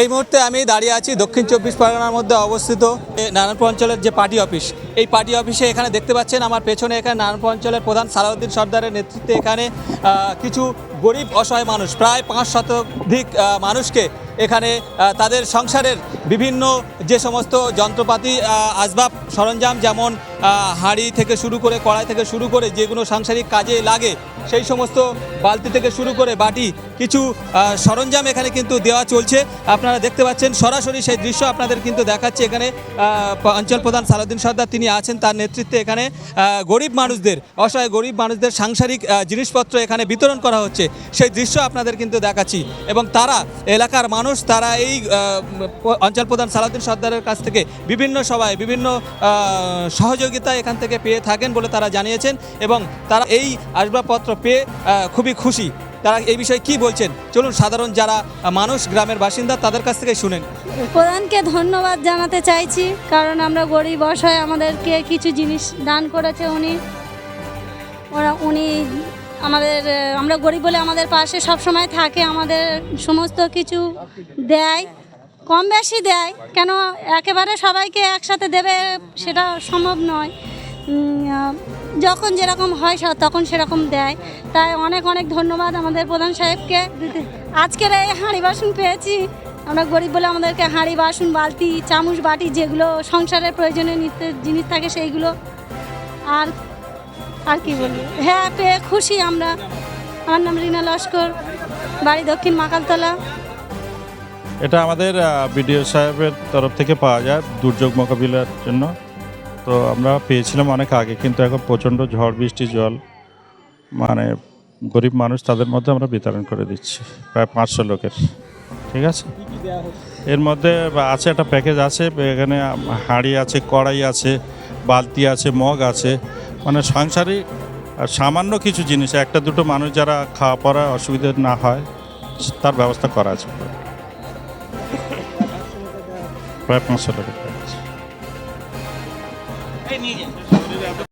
এই মুহূর্তে আমি দাঁড়িয়ে আছি দক্ষিণ চব্বিশ পরগনার মধ্যে অবস্থিত নারায়ণপুর অঞ্চলের যে পার্টি অফিস। এই পার্টি অফিসে এখানে দেখতে পাচ্ছেন আমার পেছনে এখানে নারায়ণপুর অঞ্চলের প্রধান সালাউদ্দিন সর্দারের নেতৃত্বে এখানে কিছু গরিব অসহায় মানুষ, প্রায় পাঁচ শতাধিক মানুষকে এখানে তাদের সংসারের বিভিন্ন যে সমস্ত যন্ত্রপাতি আসবাব সরঞ্জাম যেমন হাঁড়ি থেকে শুরু করে কড়াই থেকে শুরু করে যেগুলো সাংসারিক কাজে লাগে, সেই সমস্ত বালতি থেকে শুরু করে বাটি, কিছু সরঞ্জাম এখানে কিন্তু দেওয়া চলছে। আপনারা দেখতে পাচ্ছেন, সরাসরি সেই দৃশ্য আপনাদের কিন্তু দেখাচ্ছে এখানে অঞ্চল প্রধান সালাউদ্দিন সর্দার। তিনি আছেন তার নেতৃত্বে এখানে গরিব মানুষদের, অসহায় গরিব মানুষদের সাংসারিক জিনিসপত্র এখানে বিতরণ করা হচ্ছে। সেই দৃশ্য আপনাদের কিন্তু দেখাচ্ছি। এবং তারা, এলাকার মানুষ, তারা এই অঞ্চল প্রধান সালাউদ্দিন সর্দারের কাছ থেকে বিভিন্ন সভায় বিভিন্ন সহযোগিতা এখান থেকে পেয়ে থাকেন বলে তারা জানিয়েছেন এবং তারা এই আসবাবপত্র পেয়ে খুবই খুশি। তারা এই বিষয়ে কি বলছেন? চলুন সাধারণ যারা মানুষ, গ্রামের বাসিন্দা, তাদের কাছ থেকে শুনেন। প্রধানকে ধন্যবাদ জানাতে চাইছি, কারণ আমরা গরিব অসহায়, আমাদেরকে কিছু জিনিস দান করেছে উনি। ওরা, উনি আমাদের, আমরা গরিব বলে আমাদের পাশে সব সময় থাকে, আমাদের সমস্ত কিছু দেয়। কম বেশি দেয়, কেন একেবারে সবাইকে একসাথে দেবে সেটা সম্ভব নয়। যখন যেরকম হয় তখন সেরকম দেয়। তাই অনেক অনেক ধন্যবাদ আমাদের প্রধান সাহেবকে। আজকের এই হাঁড়ি বাসন পেয়েছি। আমরা গরিব বলে আমাদেরকে হাঁড়ি বাসন, বালতি, চামচ, বাটি যেগুলো সংসারের প্রয়োজনীয় নিত্য জিনিস থাকে সেইগুলো আর আর কি বলব? হ্যাঁ পেয়ে খুশি আমরা। আমার নাম রিনা লস্কর, বাড়ি দক্ষিণ মাকালতলা। এটা আমাদের বিডিও সাহেবের তরফ থেকে পাওয়া যায় দুর্যোগ মোকাবিলার জন্য। তো আমরা পেয়েছিলাম অনেক আগে, কিন্তু এখন প্রচণ্ড ঝড়, বৃষ্টি, জল মানে গরিব মানুষ তাদের মধ্যে আমরা বিতরণ করে দিচ্ছি, প্রায় পাঁচশো লোকের। ঠিক আছে? এর মধ্যে আছে একটা প্যাকেজ আছে, এখানে হাঁড়ি আছে, কড়াই আছে, বালতি আছে, মগ আছে। মানে সাংসারিক আর সামান্য কিছু জিনিস, একটা দুটো মানুষ যারা খাওয়া পড়া অসুবিধা না হয়, তার ব্যবস্থা করা আছে। প্রায় পাঁচশো টাকা